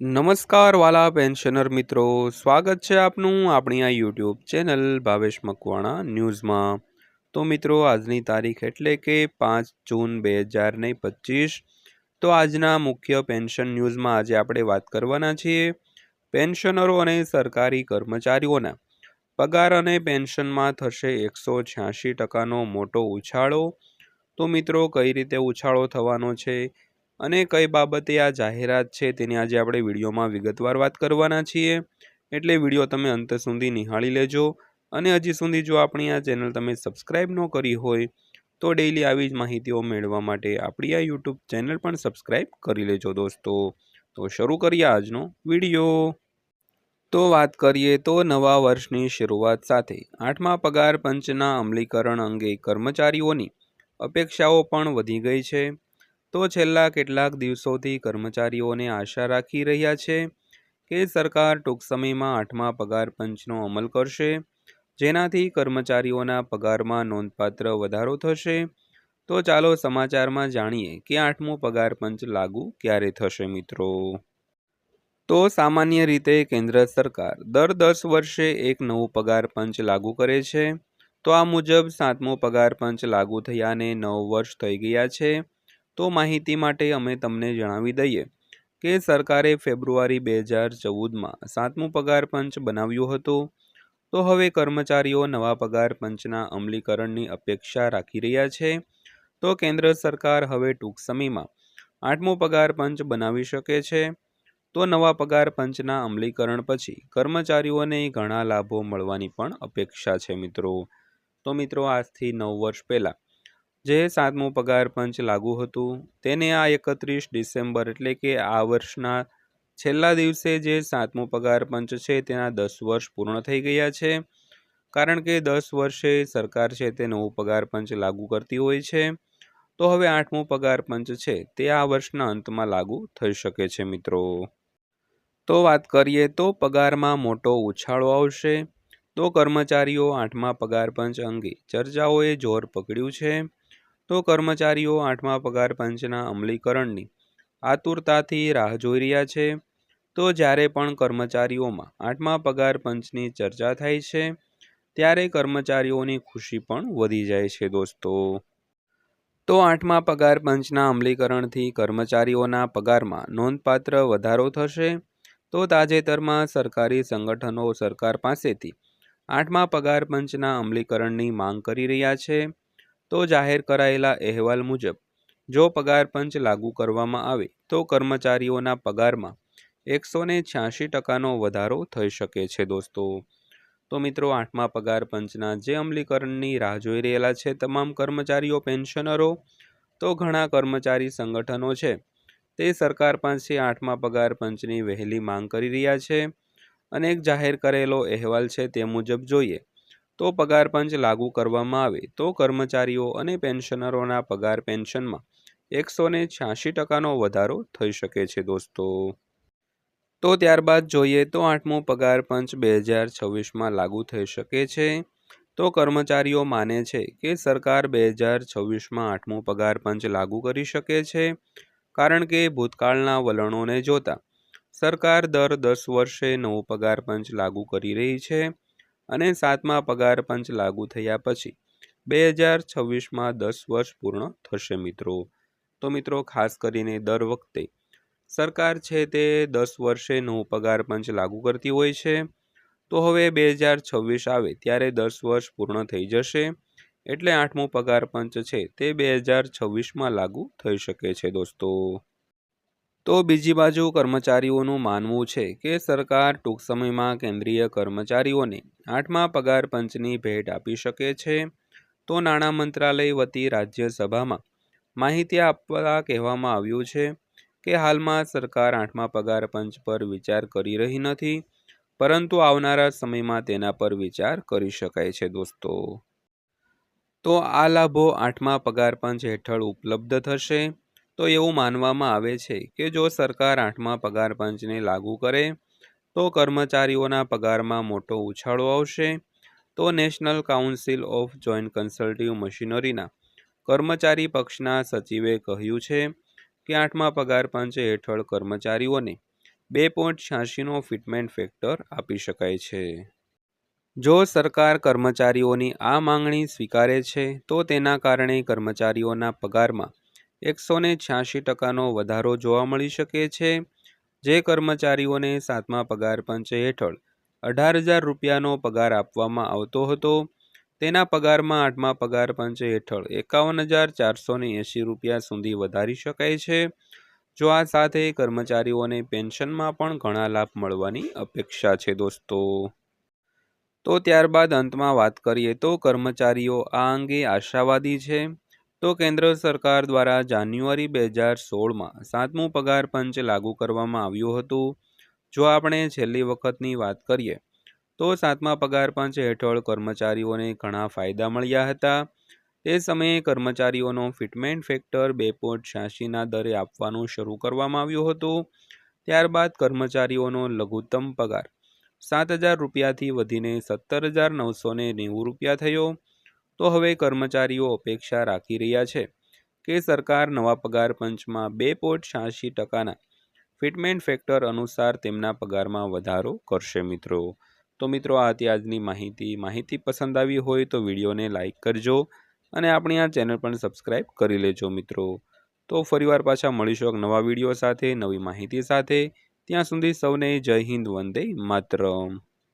નમસ્કાર વાલા પેન્શનર મિત્રો. સ્વાગત છે આપનું આપણી આ યુટ્યુબ ચેનલ ભાવેશ મકવાણા ન્યૂઝમાં. તો મિત્રો, આજની તારીખ એટલે કે પાંચ જૂન બે હજાર ને પચીસ. તો આજના મુખ્ય પેન્શન ન્યૂઝમાં આજે આપણે વાત કરવાના છીએ પેન્શનરો અને સરકારી કર્મચારીઓના. પગાર અને પેન્શનમાં થશે એકસો છ્યાસી ટકાનો મોટો ઉછાળો. તો મિત્રો, કઈ રીતે ઉછાળો થવાનો છે? અને કઈ બાબતે આ જાહેરાત છે તેની આજે આપણે વિડીયોમાં વિગતવાર વાત કરવાના છીએ. એટલે વીડિયો તમે અંત સુધી નિહાળી લેજો અને હજી સુધી જો આપણી આ ચેનલ તમે સબસ્ક્રાઈબ ન કરી હોય તો ડેઈલી આવી જ માહિતીઓ મેળવવા માટે આપણી આ યુટ્યુબ ચેનલ પણ સબસ્ક્રાઈબ કરી લેજો દોસ્તો. તો શરૂ કરીએ આજનો વીડિયો. તો વાત કરીએ તો નવા વર્ષની શરૂઆત સાથે આઠમા પગાર પંચના અમલીકરણ અંગે કર્મચારીઓની અપેક્ષાઓ પણ વધી ગઈ છે. તો છેલ્લા કેટલાક દિવસોથી કર્મચારીઓને આશા રાખી રહ્યા છે કે સરકાર ટૂંક સમયમાં આઠમા પગાર પંચનો અમલ કરશે, જેનાથી કર્મચારીઓના પગારમાં નોંધપાત્ર વધારો થશે. તો ચાલો સમાચારમાં જાણીએ કે આઠમું પગાર પંચ લાગુ ક્યારે થશે મિત્રો? તો સામાન્ય રીતે કેન્દ્ર સરકાર દર દસ વર્ષે એક નવું પગાર પંચ લાગુ કરે છે. તો આ મુજબ સાતમો પગાર પંચ લાગુ થયાને નવ વર્ષ થઈ ગયા છે. તો માહિતી માટે અમે તમને જણાવી દઈએ કે સરકારે ફેબ્રુઆરી બે હજાર ચૌદમાં સાતમું પગાર પંચ બનાવ્યું હતું. તો હવે કર્મચારીઓ નવા પગાર પંચના અમલીકરણની અપેક્ષા રાખી રહ્યા છે. તો કેન્દ્ર સરકાર હવે ટૂંક સમયમાં આઠમું પગાર પંચ બનાવી શકે છે. તો નવા પગાર પંચના અમલીકરણ પછી કર્મચારીઓને ઘણા લાભો મળવાની પણ અપેક્ષા છે મિત્રો. તો મિત્રો આજથી નવ વર્ષ પહેલાં જે સાતમું પગાર પંચ લાગુ હતું, તેને આ એકત્રીસ ડિસેમ્બર એટલે કે આ વર્ષના છેલ્લા દિવસે જે સાતમું પગાર પંચ છે, તેના દસ વર્ષ પૂર્ણ થઈ ગયા છે. કારણ કે દસ વર્ષે સરકાર છે, તે નવું પગાર પંચ લાગુ કરતી હોય છે. તો હવે આઠમું પગાર પંચ છે, તે આ વર્ષના અંતમાં લાગુ થઈ શકે છે, મિત્રો. તો વાત કરીએ તો પગારમાં મોટો ઉછાળો આવશે. તો કર્મચારીઓ આઠમા પગાર પંચ અંગે ચર્ચાઓએ જોર પકડ્યું છે. તો કર્મચારીઓ આઠમા પગાર પંચના અમલીકરણની આતુરતાથી રાહ જોઈ રહ્યા છે. તો જ્યારે પણ કર્મચારીઓમાં આઠમા પગાર પંચની ચર્ચા થાય છે, ત્યારે કર્મચારીઓની ખુશી પણ વધી જાય છે દોસ્તો. તો આઠમા પગાર પંચના અમલીકરણથી કર્મચારીઓના પગારમાં નોંધપાત્ર વધારો થશે. તો તાજેતરમાં સરકારી સંગઠનો સરકાર પાસેથી આઠમા પગાર પંચના અમલીકરણની માંગ કરી રહ્યા છે. તો જાહેર કરાયેલા અહેવાલ મુજબ, જો પગાર પંચ લાગુ કરવામાં આવે, તો કર્મચારીઓના પગારમાં એકસો ને છ્યાસી ટકાનો વધારો થઈ શકે છે દોસ્તો. તો મિત્રો, આઠમા પગાર પંચના જે અમલીકરણની રાહ જોઈ રહેલા છે તમામ કર્મચારીઓ, પેન્શનરો, તો ઘણા કર્મચારી સંગઠનો છે. તે સરકાર પાસે આઠમા પગાર પંચની વહેલી માંગ કરી રહ્યા છે. અને એક જાહેર કરેલો અહેવાલ છે તે મુજબ જોઈએ તો પગાર પંચ લાગુ કરવામાં આવે તો કર્મચારીઓ અને પેન્શનરોના પગાર પેન્શનમાં એકસો ને છ્યાસી ટકાનો વધારો થઈ શકે છે દોસ્તો. તો ત્યારબાદ જોઈએ તો આઠમો પગાર પંચ બે હજાર છવ્વીસમાં લાગુ થઈ શકે છે. તો કર્મચારીઓ માને છે કે સરકાર બે હજાર છવ્વીસમાં આઠમો પગાર પંચ લાગુ કરી શકે છે, કારણ કે ભૂતકાળના વલણોને જોતા સરકાર દર દસ વર્ષે નવો પગાર પંચ લાગુ કરી રહી છે. અને સાતમા પગાર પંચ લાગુ થયા પછી બે હજાર છવ્વીસમાં દસ વર્ષ પૂર્ણ થશે મિત્રો. તો મિત્રો, ખાસ કરીને દર વખતે સરકાર છે તે દસ વર્ષે નવું પગાર પંચ લાગુ કરતી હોય છે. તો હવે બે હજાર છવ્વીસ આવે ત્યારે દસ વર્ષ પૂર્ણ થઈ જશે. એટલે આઠમું પગાર પંચ છે તે બે હજાર છવ્વીસમાં લાગુ થઈ શકે છે દોસ્તો. તો બીજી બાજુ કર્મચારીઓનું માનવું છે કે સરકાર ટૂંક સમયમાં કેન્દ્રીય કર્મચારીઓને આઠમા પગાર પંચની ભેટ આપી શકે છે. તો નાણાં મંત્રાલય વતી રાજ્યસભામાં માહિતી આપવા કહેવામાં આવ્યું છે કે હાલમાં સરકાર આઠમા પગાર પંચ પર વિચાર કરી રહી નથી, પરંતુ આવનારા સમયમાં તેના પર વિચાર કરી શકાય છે દોસ્તો. તો આ લાભો આઠમા પગાર પંચ હેઠળ ઉપલબ્ધ થશે. તો એવું માનવામાં આવે છે કે જો સરકાર આઠમા પગાર પંચને લાગુ કરે, તો કર્મચારીઓના પગારમાં મોટો ઉછાળો આવશે. તો national council of joint consultative મશીનરીના કર્મચારી પક્ષના સચિવે કહ્યું છે કે આઠમા પગાર પંચ હેઠળ કર્મચારીઓને બે પોઈન્ટ છ્યાસીનો ફિટમેન્ટ ફેક્ટર આપી શકાય છે. જો સરકાર કર્મચારીઓની આ માંગણી સ્વીકારે છે, તો તેના કારણે કર્મચારીઓના પગારમાં એકસો ને છ્યાસી ટકાનો વધારો જોવા મળી શકે છે, જે કર્મચારીઓને સાતમા પગાર પંચ હેઠળ અઢાર હજાર રૂપિયાનો પગાર આપવામાં આવતો હતો. તેના પગારમાં આઠમા પગાર પંચ હેઠળ એકાવન હજાર ચારસો ને એંશી રૂપિયા સુધી વધારી શકાય છે. જો આ સાથે કર્મચારીઓને પેન્શનમાં પણ ઘણા લાભ મળવાની અપેક્ષા છે દોસ્તો. તો ત્યારબાદ અંતમાં વાત કરીએ તો કર્મચારીઓ આ અંગે આશાવાદી છે. તો કેન્દ્ર સરકાર દ્વારા જાન્યુઆરી બે હજાર સોળમાં સાતમું પગાર પંચ લાગુ કરવામાં આવ્યું હતું. જો આપણે છેલ્લી વખતની વાત કરીએ, તો સાતમા પગાર પંચ હેઠળ કર્મચારીઓને ઘણા ફાયદા મળ્યા હતા. તે સમયે કર્મચારીઓનો ફિટમેન્ટ ફેક્ટર બે પોઈન્ટ છ્યાસીના દરે આપવાનું શરૂ કરવામાં આવ્યું હતું. ત્યારબાદ કર્મચારીઓનો લઘુત્તમ પગાર સાત હજાર રૂપિયાથી વધીને સત્તર હજાર નવસો નેવું રૂપિયા થયો. તો હવે કર્મચારીઓ અપેક્ષા રાખી રહ્યા છે કે સરકાર નવા પગાર પંચમાં બે પોઈન્ટ છ્યાસી ટકાના ફિટમેન્ટ ફેક્ટર અનુસાર તેમના પગારમાં વધારો કરશે મિત્રો. તો મિત્રો, આ હતી આજની માહિતી. માહિતી પસંદ આવી હોય તો વિડીયોને લાઇક કરજો અને આપણી આ ચેનલ પણ સબસ્ક્રાઈબ કરી લેજો મિત્રો. તો ફરીવાર પાછા મળીશું એક નવા વીડિયો સાથે, નવી માહિતી સાથે. ત્યાં સુધી સૌને જય હિન્દ, વંદે માતરમ.